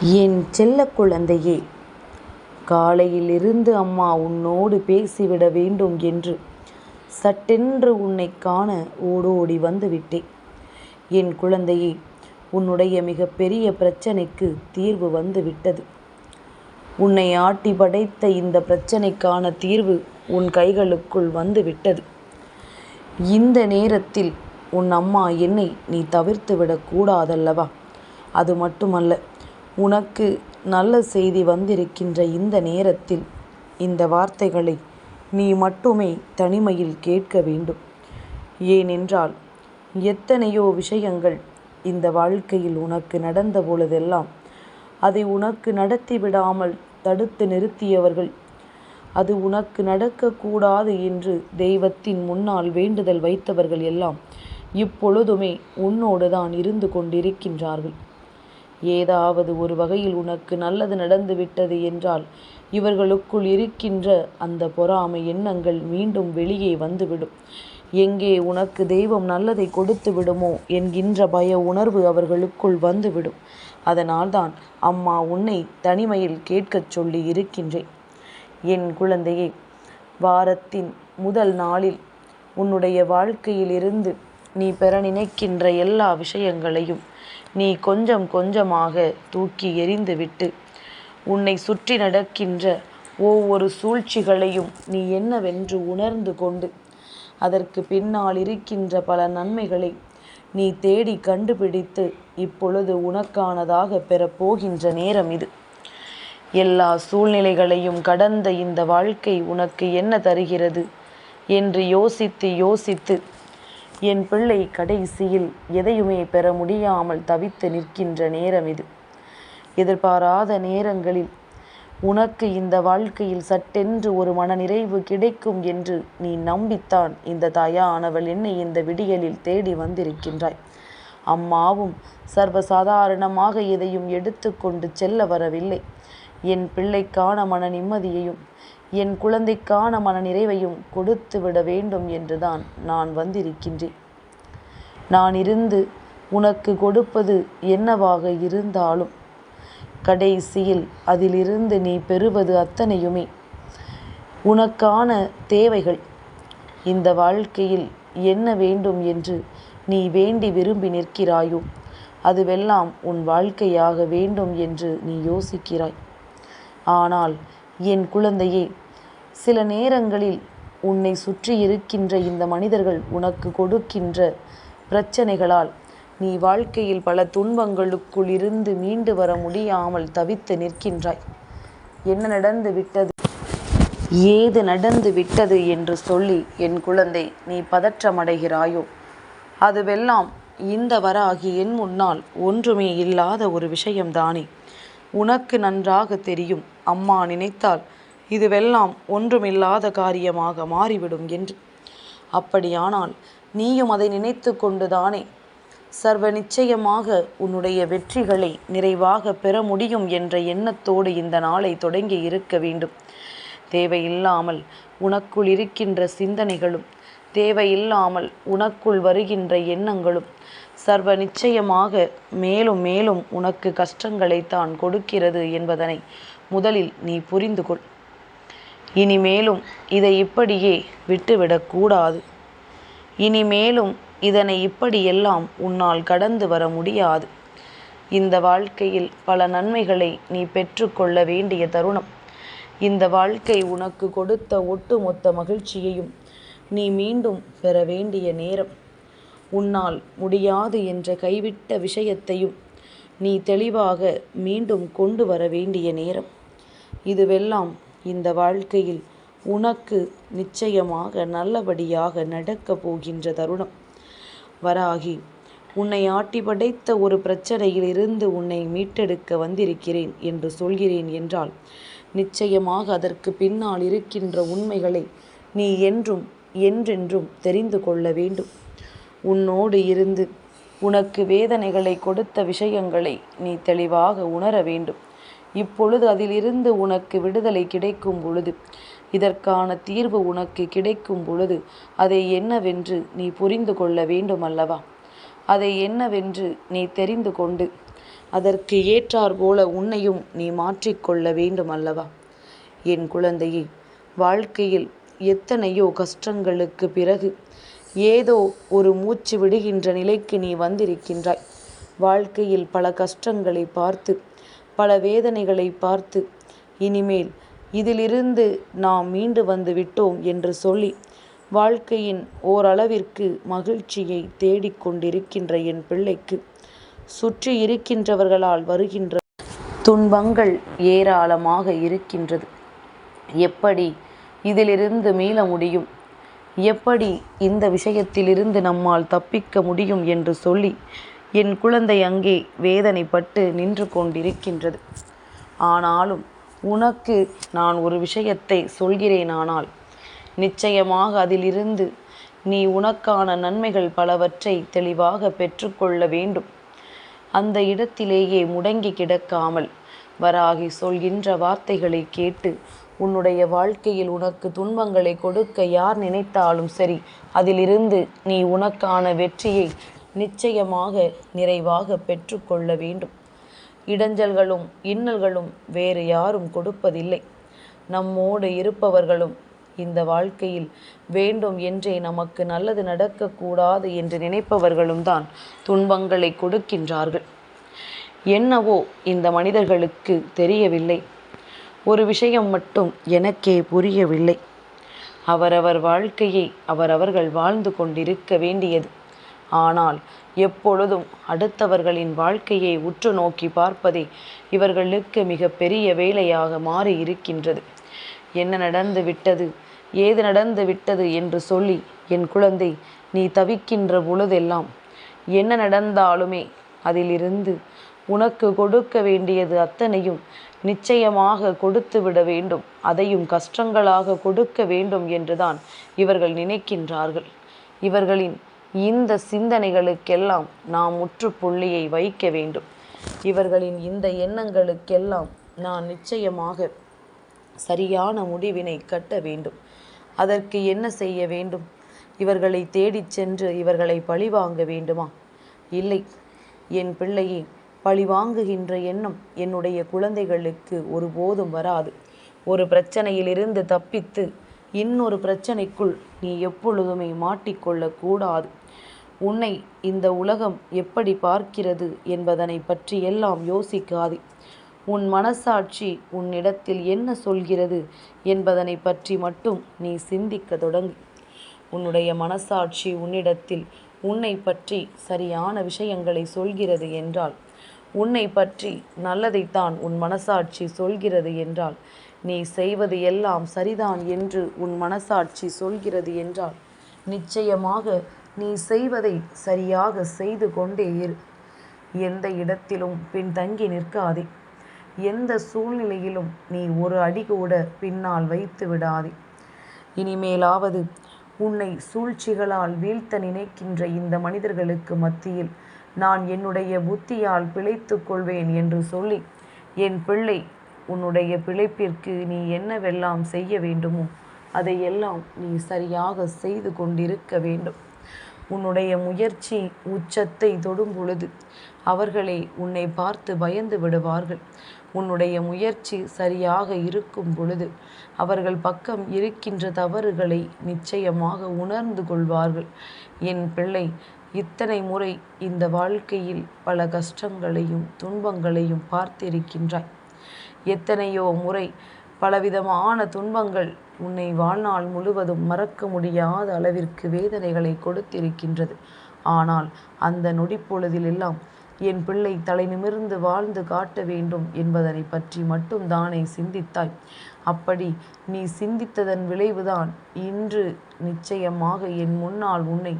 என் செல்ல குழந்தையே காலையிலிருந்து அம்மா உன்னோடு பேசிவிட வேண்டும் என்று சட்டென்று உன்னைக் காண ஓடோடி வந்து விட்டேன் என் குழந்தையே உன்னுடைய மிகப்பெரிய பிரச்சனைக்கு தீர்வு வந்து விட்டது உன்னை ஆட்டி படைத்த இந்த பிரச்சனைக்கான தீர்வு உன் கைகளுக்குள் வந்து விட்டது இந்த நேரத்தில் உன் அம்மா என்னை நீ தவிர்த்து விடக்கூடாதல்லவா அது மட்டுமல்ல உனக்கு நல்ல செய்தி வந்திருக்கின்ற இந்த நேரத்தில் இந்த வார்த்தைகளை நீ மட்டுமே தனிமையில் கேட்க வேண்டும். ஏனென்றால் எத்தனையோ விஷயங்கள் இந்த வாழ்க்கையில் உனக்கு நடந்த பொழுதெல்லாம் அதை உனக்கு நடத்தி விடாமல் தடுத்து நிறுத்தியவர்கள். அது உனக்கு நடக்கக்கூடாது என்று தெய்வத்தின் முன்னால் வேண்டுதல் வைத்தவர்கள் எல்லாம் இப்பொழுதுமே உன்னோடு தான் இருந்து கொண்டிருக்கின்றார்கள். ஏதாவது ஒரு வகையில் உனக்கு நல்லது நடந்து விட்டது என்றால் இவர்களுக்குள் இருக்கின்ற அந்த பொறாமை எண்ணங்கள் மீண்டும் வெளியே வந்துவிடும். எங்கே உனக்கு தெய்வம் நல்லதை கொடுத்து விடுமோ என்கின்ற பய உணர்வு அவர்களுக்குள் வந்துவிடும். அதனால்தான் அம்மா உன்னை தனிமையில் கேட்கச் சொல்லி இருக்கின்றேன். என் குழந்தையே வாரத்தின் முதல் நாளில் உன்னுடைய வாழ்க்கையிலிருந்து நீ பெற நினைக்கின்ற எல்லா விஷயங்களையும் நீ கொஞ்சம் கொஞ்சமாக தூக்கி எறிந்துவிட்டு உன்னை சுற்றி நடக்கின்ற ஒவ்வொரு சூழ்ச்சிகளையும் நீ என்னவென்று உணர்ந்து கொண்டு அதற்கு பின்னால் இருக்கின்ற பல நன்மைகளை நீ தேடி கண்டுபிடித்து இப்பொழுது உனக்கானதாக பெறப்போகின்ற நேரம் இது. எல்லா சூழ்நிலைகளையும் கடந்த இந்த வாழ்க்கை உனக்கு என்ன தருகிறது? என்று யோசித்து யோசித்து என் பிள்ளை கடைசியில் எதையுமே பெற முடியாமல் தவித்து நிற்கின்ற நேரம் இது. எதிர்பாராத நேரங்களில் உனக்கு இந்த வாழ்க்கையில் சட்டென்று ஒரு மனநிறைவு கிடைக்கும் என்று நீ நம்பித்தான் இந்த தாயானவள் என்னை இந்த விடியலில் தேடி வந்திருக்கின்றாய். அம்மாவும் சர்வசாதாரணமாக எதையும் எடுத்துக்கொண்டு செல்ல வரவில்லை. என் பிள்ளைக்கான மன நிம்மதியையும் என் குழந்தைக்கான மன நிறைவையும் கொடுத்து விட வேண்டும் என்றுதான் நான் வந்திருக்கின்றேன். நான் இருந்து உனக்கு கொடுப்பது என்னவாக இருந்தாலும் கடைசியில் அதிலிருந்து நீ பெறுவது அத்தனையுமே உனக்கான தேவைகள். இந்த வாழ்க்கையில் என்ன வேண்டும் என்று நீ வேண்டி விரும்பி நிற்கிறாயோ அதுவெல்லாம் உன் வாழ்க்கையாக வேண்டும் என்று நீ யோசிக்கிறாய். ஆனால் என் குழந்தையே சில நேரங்களில் உன்னை சுற்றி இருக்கின்ற இந்த மனிதர்கள் உனக்கு கொடுக்கின்ற பிரச்சனைகளால் நீ வாழ்க்கையில் பல துன்பங்களுக்குள் இருந்து மீண்டு வர முடியாமல் தவித்து நிற்கின்றாய். என்ன நடந்து விட்டது? ஏது நடந்து விட்டது என்று சொல்லி என் குழந்தை நீ பதற்றமடைகிறாயோ? அதுவெல்லாம் இந்த வராகி என் முன்னால் ஒன்றுமே இல்லாத ஒரு விஷயம்தானே. உனக்கு நன்றாக தெரியும். அம்மா நினைத்தால் இதுவெல்லாம் ஒன்றுமில்லாத காரியமாக மாறிவிடும் என்று. அப்படியானால் நீயும் அதை நினைத்து கொண்டுதானே? சர்வ நிச்சயமாக உன்னுடைய வெற்றிகளை நிறைவாக பெற முடியும் என்ற எண்ணத்தோடு இந்த நாளை தொடங்கி இருக்க வேண்டும். தேவையில்லாமல் உனக்குள் இருக்கின்ற சிந்தனைகளும் தேவையில்லாமல் உனக்குள் வருகின்ற எண்ணங்களும் சர்வ நிச்சயமாக மேலும் மேலும் உனக்கு கஷ்டங்களை தான் கொடுக்கிறது என்பதனை முதலில் நீ புரிந்து கொள். இனிமேலும் இதை இப்படியே விட்டுவிடக்கூடாது இனிமேலும் இதனை இப்படியெல்லாம் உன்னால் கடந்து வர முடியாது. இந்த வாழ்க்கையில் பல நன்மைகளை நீ பெற்றுக்கொள்ள வேண்டிய தருணம். இந்த வாழ்க்கை உனக்கு கொடுத்த ஒட்டுமொத்த மகிழ்ச்சியையும் நீ மீண்டும் பெற வேண்டிய நேரம். உன்னால் முடியாது என்ற கைவிட்ட விஷயத்தையும் நீ தெளிவாக மீண்டும் கொண்டு வர வேண்டிய நேரம். இதுவெல்லாம் இந்த வாழ்க்கையில் உனக்கு நிச்சயமாக நல்லபடியாக நடக்கப் போகின்ற தருணம். வராகி உன்னை ஆட்டி படைத்த ஒரு பிரச்சனையில் இருந்து உன்னை மீட்டெடுக்க வந்திருக்கிறேன் என்று சொல்கிறேன் என்றால் நிச்சயமாக அதற்கு பின்னால் இருக்கின்ற உண்மைகளை நீ என்றும் என்றென்றும் தெரிந்து கொள்ள வேண்டும். உன்னோடு இருந்து உனக்கு வேதனைகளை கொடுத்த விஷயங்களை நீ தெளிவாக உணர வேண்டும். இப்பொழுது அதிலிருந்து உனக்கு விடுதலை கிடைக்கும் பொழுது இதற்கான தீர்வு உனக்கு கிடைக்கும் பொழுது அதை என்னவென்று நீ புரிந்து கொள்ள வேண்டும் அல்லவா அதை என்னவென்று நீ தெரிந்து கொண்டு அதற்கு ஏற்றாற்போல உன்னையும் நீ மாற்றிக்கொள்ள வேண்டும் அல்லவா என் குழந்தையை வாழ்க்கையில் எத்தனையோ கஷ்டங்களுக்கு பிறகு ஏதோ ஒரு மூச்சு விடுகின்ற நிலைக்கு நீ வந்திருக்கின்றாய். வாழ்க்கையில் பல கஷ்டங்களை பார்த்து பல வேதனைகளை பார்த்து இனிமேல் இதிலிருந்து நாம் மீண்டு வந்து விட்டோம் என்று சொல்லி வாழ்க்கையின் ஓரளவிற்கு மகிழ்ச்சியை தேடிக்கொண்டிருக்கின்ற என் பிள்ளைக்கு சுற்றி இருக்கின்றவர்களால் வருகின்ற துன்பங்கள் ஏராளமாக இருக்கின்றது. எப்படி இதிலிருந்து மீள முடியும்? எப்படி இந்த விஷயத்திலிருந்து நம்மால் தப்பிக்க முடியும் என்று சொல்லி என் குழந்தை அங்கே வேதனைப்பட்டு நின்று கொண்டிருக்கின்றது. ஆனாலும் உனக்கு நான் ஒரு விஷயத்தை சொல்கிறேனானால் நிச்சயமாக அதிலிருந்து நீ உனக்கான நன்மைகள் பலவற்றை தெளிவாக பெற்றுக்கொள்ள வேண்டும். அந்த இடத்திலேயே முடங்கி கிடக்காமல் வராகி சொல்கின்ற வார்த்தைகளை கேட்டு உன்னுடைய வாழ்க்கையில் உனக்கு துன்பங்களை கொடுக்க யார் நினைத்தாலும் சரி அதிலிருந்து நீ உனக்கான வெற்றியை நிச்சயமாக நிறைவாக பெற்றுக்கொள்ள வேண்டும். இடைஞ்சல்களும் இன்னல்களும் வேறு யாரும் கொடுப்பதில்லை. நம்மோடு இருப்பவர்களும் இந்த வாழ்க்கையில் வேண்டும் என்றே நமக்கு நல்லது நடக்கக்கூடாது என்று நினைப்பவர்களும் தான் துன்பங்களை கொடுக்கின்றார்கள். என்னவோ இந்த மனிதர்களுக்கு தெரியவில்லை. ஒரு விஷயம் மட்டும் எனக்கே புரியவில்லை. அவரவர் வாழ்க்கையை அவரவர்கள் வாழ்ந்து கொண்டிருக்க வேண்டியது. ஆனால் எப்பொழுதும் அடுத்தவர்களின் வாழ்க்கையை உற்று நோக்கி பார்ப்பதே இவர்களுக்கு மிக பெரிய வேலையாக மாறி இருக்கின்றது. என்ன நடந்து விட்டது? ஏது நடந்து விட்டது என்று சொல்லி என் குழந்தை நீ தவிக்கின்ற பொழுதெல்லாம் என்ன நடந்தாலுமே அதிலிருந்து உனக்கு கொடுக்க வேண்டியது அத்தனையும் நிச்சயமாக கொடுத்து விட வேண்டும். அதையும் கஷ்டங்களாக கொடுக்க வேண்டும் என்றுதான் இவர்கள் நினைக்கின்றார்கள். இவர்களின் இந்த சிந்தனைகளுக்கெல்லாம் நாம் முற்றுப்புள்ளியை வைக்க வேண்டும். இவர்களின் இந்த எண்ணங்களுக்கெல்லாம் நான் நிச்சயமாக சரியான முடிவினை கட்ட வேண்டும். அதற்கு என்ன செய்ய வேண்டும்? இவர்களை தேடிச் சென்று இவர்களை பழிவாங்க வேண்டுமா? இல்லை. என் பிள்ளையே பழிவாங்குகின்ற எண்ணம் என்னுடைய குழந்தைகளுக்கு ஒருபோதும் வராது. ஒரு பிரச்சனையிலிருந்து தப்பித்து இன்னொரு பிரச்சனைக்குள் நீ எப்பொழுதுமே மாட்டிக்கொள்ளக்கூடாது உன்னை இந்த உலகம் எப்படி பார்க்கிறது என்பதனை பற்றி எல்லாம் யோசிக்காது. உன் மனசாட்சி உன்னிடத்தில் என்ன சொல்கிறது என்பதனை பற்றி மட்டும் நீ சிந்திக்க தொடங்கு. உன்னுடைய மனசாட்சி உன்னிடத்தில் உன்னை பற்றி சரியான விஷயங்களை சொல்கிறது என்றால் உன்னை பற்றி நல்லதைத்தான் உன் மனசாட்சி சொல்கிறது என்றால் நீ செய்வது எல்லாம் சரிதான் என்று உன் மனசாட்சி சொல்கிறது என்றால் நிச்சயமாக நீ செய்வதை சரியாக செய்து கொண்டே இரு. எந்த இடத்திலும் பின்தங்கி நிற்காதே. எந்த சூழ்நிலையிலும் நீ ஒரு அடி கூட பின்னால் வைத்து விடாதே. இனிமேலாவது உன்னை சூழ்ச்சிகளால் வீழ்த்த நினைக்கின்ற இந்த மனிதர்களுக்கு மத்தியில் நான் என்னுடைய புத்தியால் பிழைத்து கொள்வேன் என்று சொல்லி என் பிள்ளை உன்னுடைய பிழைப்பிற்கு நீ என்னவெல்லாம் செய்ய வேண்டுமோ அதையெல்லாம் நீ சரியாக செய்து கொண்டிருக்க வேண்டும். உன்னுடைய முயற்சி உச்சத்தை தொடும் பொழுது அவர்களே உன்னை பார்த்து பயந்து விடுவார்கள். உன்னுடைய முயற்சி சரியாக இருக்கும் பொழுது அவர்கள் பக்கம் இருக்கின்ற தவறுகளை நிச்சயமாக உணர்ந்து கொள்வார்கள். என் பிள்ளை இத்தனை முறை இந்த வாழ்க்கையில் பல கஷ்டங்களையும் துன்பங்களையும் பார்த்திருக்கின்றாய். எத்தனையோ முறை பலவிதமான துன்பங்கள் உன்னை வாழ்நாள் முழுவதும் மறக்க முடியாத அளவிற்கு வேதனைகளை கொடுத்திருக்கின்றது. ஆனால் அந்த நொடிப்பொழுதிலெல்லாம் என் பிள்ளை தலை நிமிர்ந்து வாழ்ந்து காட்ட வேண்டும் என்பதனை பற்றி மட்டும் தானே சிந்தித்தாய். அப்படி நீ சிந்தித்ததன் விளைவுதான் இன்று நிச்சயமாக என் முன்னால் உன்னை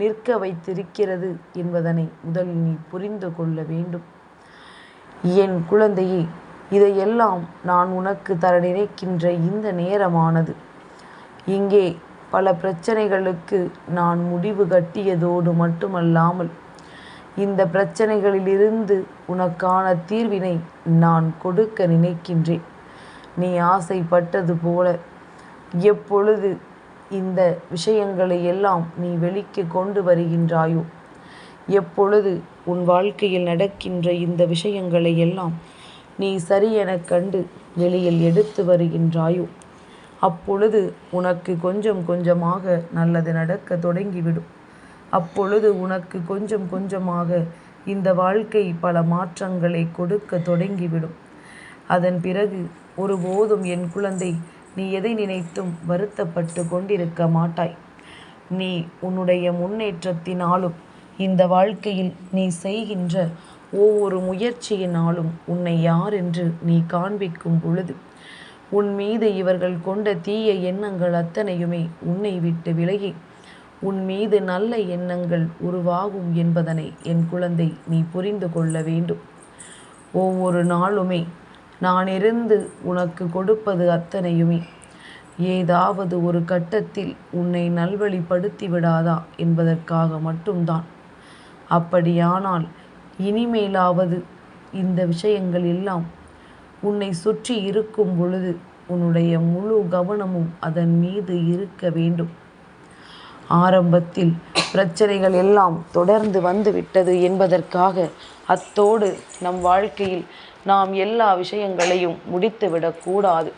நிற்க வைத்திருக்கிறது என்பதனை முதலில் நீ புரிந்து கொள்ள வேண்டும். என் குழந்தையே இதையெல்லாம் நான் உனக்கு தர நினைக்கின்ற இந்த நேரமானது. இங்கே பல பிரச்சனைகளுக்கு நான் முடிவு கட்டியதோடு மட்டுமல்லாமல் இந்த பிரச்சனைகளிலிருந்து உனக்கான தீர்வினை நான் கொடுக்க நினைக்கின்றேன். நீ ஆசைப்பட்டது போல எப்பொழுது இந்த விஷயங்களை எல்லாம் நீ வெளிக்கு கொண்டு வருகின்றாயோ? எப்பொழுது உன் வாழ்க்கையில் நடக்கின்ற இந்த விஷயங்களை எல்லாம் நீ சரியெனக் கண்டு வெளியில் எடுத்து வருகின்றாயோ? அப்பொழுது உனக்கு கொஞ்சம் கொஞ்சமாக நல்லது நடக்க தொடங்கிவிடும். அப்பொழுது உனக்கு கொஞ்சம் கொஞ்சமாக இந்த வாழ்க்கை பல மாற்றங்களை கொடுக்க தொடங்கிவிடும். அதன் பிறகு ஒருபோதும் என் குழந்தை நீ எதை நினைத்தும் வருத்தப்பட்டு கொண்டிருக்க மாட்டாய். நீ உன்னுடைய முன்னேற்றத்தினாலும் இந்த வாழ்க்கையில் நீ செய்கின்ற ஒவ்வொரு முயற்சியினாலும் உன்னை யார் என்று நீ காண்பிக்கும் பொழுது உன் மீது இவர்கள் கொண்ட தீய எண்ணங்கள் அத்தனையுமே உன்னை விட்டு விலகி உன் மீது நல்ல எண்ணங்கள் உருவாகும் என்பதனை என் குழந்தை நீ புரிந்து கொள்ள வேண்டும். ஒவ்வொரு நாளுமே நான் இருந்து உனக்கு கொடுப்பது அத்தனையுமே. ஏதாவது ஒரு கட்டத்தில் உன்னை நல்வழிப்படுத்தி விடாதா என்பதற்காக மட்டும்தான். அப்படியானால் இனிமேலாவது இந்த விஷயங்கள் எல்லாம் உன்னை சுற்றி இருக்கும் பொழுது உன்னுடைய முழு கவனமும் அதன் மீது இருக்க வேண்டும். ஆரம்பத்தில் பிரச்சனைகள் எல்லாம் தொடர்ந்து வந்துவிட்டது என்பதற்காக அத்தோடு நம் வாழ்க்கையில் நாம் எல்லா விஷயங்களையும் முடித்துவிடக்கூடாது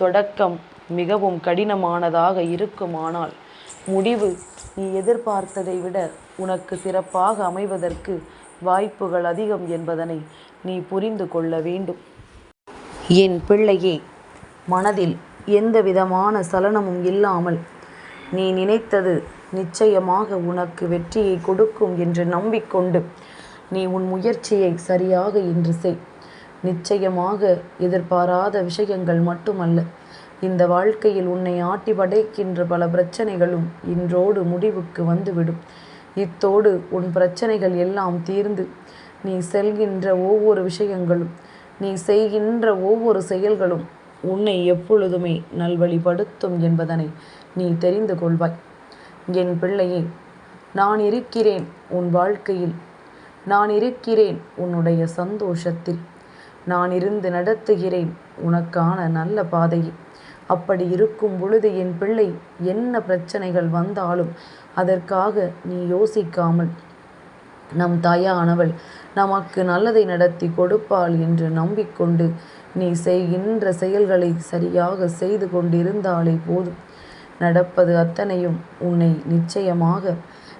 தொடக்கம் மிகவும் கடினமானதாக இருக்குமானால் முடிவு நீ எதிர்பார்த்ததை விட உனக்கு சிறப்பாக அமைவதற்கு வாய்ப்புகள் அதிகம் என்பதனை நீ புரிந்து கொள்ள வேண்டும். என் பிள்ளையே மனதில் எந்த விதமான சலனமும் இல்லாமல் நீ நினைத்தது நிச்சயமாக உனக்கு வெற்றியை கொடுக்கும் என்று நம்பிக்கொண்டு நீ உன் முயற்சியை சரியாக இன்று செய். நிச்சயமாக எதிர்பாராத விஷயங்கள் மட்டுமல்ல. இந்த வாழ்க்கையில் உன்னை ஆட்டி படைக்கின்ற பல பிரச்சனைகளும் இன்றோடு முடிவுக்கு வந்துவிடும். இத்தோடு உன் பிரச்சனைகள் எல்லாம் தீர்ந்து நீ செல்கின்ற ஒவ்வொரு விஷயங்களும் நீ செய்கின்ற ஒவ்வொரு செயல்களும் உன்னை எப்பொழுதுமே நல்வழிப்படுத்தும் என்பதனை நீ தெரிந்து கொள்வாய். என் பிள்ளையே நான் இருக்கிறேன் உன் வாழ்க்கையில். நான் இருக்கிறேன் உன்னுடைய சந்தோஷத்தில். நான் இருந்து நடத்துகிறேன் உனக்கான நல்ல பாதையை அப்படி இருக்கும் பொழுது என் பிள்ளை என்ன பிரச்சனைகள் வந்தாலும் அதற்காக நீ யோசிக்காமல். நம் தாயானவள் நமக்கு நல்லதை நடத்தி கொடுப்பாள் என்று நம்பிக்கொண்டு நீ செய்கின்ற செயல்களை சரியாக செய்து கொண்டிருந்தாலே போதும். நடப்பது அத்தனையும் உன்னை நிச்சயமாக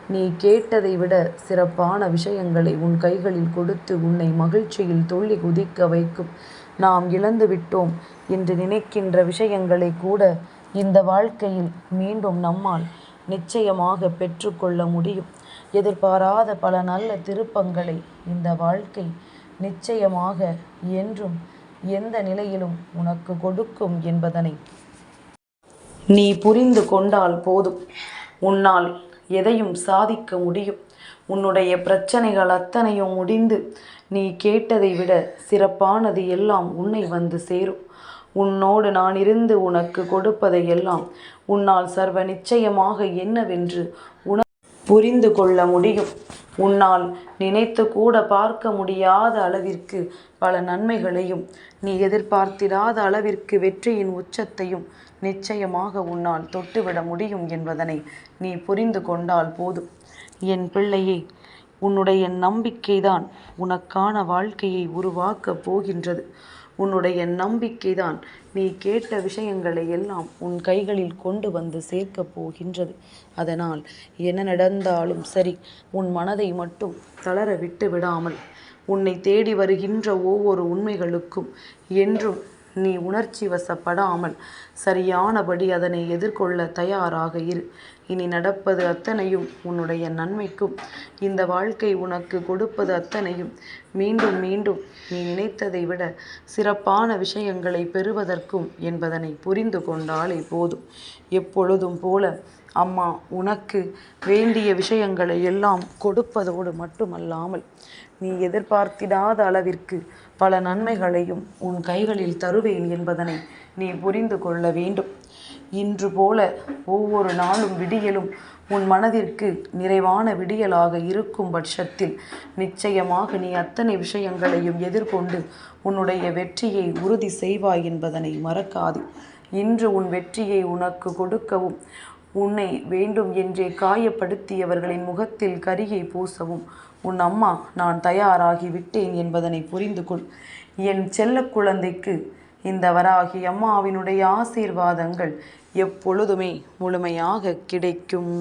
நீ கேட்டதை விட சிறப்பான விஷயங்களை உன் கைகளில் கொடுத்து உன்னை மகிழ்ச்சியில் துள்ளி குதிக்க வைக்கும். நாம் இழந்து விட்டோம் என்று நினைக்கின்ற விஷயங்களை கூட இந்த வாழ்க்கையில் மீண்டும் நம்மால் நிச்சயமாக பெற்றுக்கொள்ள முடியும். எதிர்பாராத பல நல்ல திருப்பங்களை இந்த வாழ்க்கை நிச்சயமாக என்றும் எந்த நிலையிலும் உனக்கு கொடுக்கும் என்பதனை நீ புரிந்து கொண்டால் போதும். உன்னால் எதையும் சாதிக்க முடியும். உன்னுடைய பிரச்சனைகள் அத்தனையும் முடிந்து நீ கேட்டதை விட சிறப்பானது எல்லாம் உன்னை வந்து சேரும். உன்னோடு நான் இருந்து உனக்கு கொடுப்பதை எல்லாம் உன்னால் சர்வ நிச்சயமாக என்னவென்று உண புரிந்து கொள்ள முடியும். உன்னால் நினைத்து கூட பார்க்க முடியாத அளவிற்கு பல நன்மைகளையும் நீ எதிர்பார்த்திராத அளவிற்கு வெற்றியின் உச்சத்தையும் நிச்சயமாக உன்னால் தொட்டுவிட முடியும் என்பதனை நீ புரிந்து கொண்டால் போதும். என் பிள்ளையே உன்னுடைய நம்பிக்கைதான் உனக்கான வாழ்க்கையை உருவாக்கப் போகின்றது. உன்னுடைய நம்பிக்கைதான் நீ கேட்ட விஷயங்களை எல்லாம் உன் கைகளில் கொண்டு வந்து சேர்க்கப் போகின்றது. அதனால் என்ன நடந்தாலும் சரி உன் மனதை மட்டும் தளர விட்டு விடாமல் உன்னை தேடி வருகின்ற ஒவ்வொரு உண்மைகளுக்கும் என்றும் நீ உணர்ச்சி வசப்படாமல் சரியானபடி அதனை எதிர்கொள்ள தயாராக இரு. இனி நடப்பது அத்தனையும் உன்னுடைய நன்மைக்கும் இந்த வாழ்க்கை உனக்கு கொடுப்பது அத்தனையும். மீண்டும் மீண்டும் நீ நினைத்ததை விட சிறப்பான விஷயங்களை பெறுவதற்கும் என்பதனை புரிந்து கொண்டாலே போதும். எப்பொழுதும் போல அம்மா உனக்கு வேண்டிய விஷயங்களை எல்லாம் கொடுப்பதோடு மட்டுமல்லாமல் நீ எதிர்பார்த்திடாத அளவிற்கு பல நன்மைகளையும் உன் கைகளில் தருவேன் என்பதனை நீ புரிந்து கொள்ள வேண்டும். இன்று போல ஒவ்வொரு நாளும் விடியலும் உன் மனதிற்கு நிறைவான விடியலாக இருக்கும் பட்சத்தில் நிச்சயமாக நீ அத்தனை விஷயங்களையும் எதிர்கொண்டு உன்னுடைய வெற்றியை உறுதி செய்வாய் என்பதனை மறக்காது. இன்று உன் வெற்றியை உனக்கு கொடுக்கவும் உன்னை வேண்டும் என்றே காயப்படுத்தியவர்களின் முகத்தில் கரியை பூசவும் உன் அம்மா நான் தயாராகி விட்டேன் என்பதனை புரிந்து கொள் என் செல்ல குழந்தைக்கு இந்த வராகி அம்மாவினுடைய ஆசீர்வாதங்கள் எப்பொழுதுமே முழுமையாக கிடைக்கும்.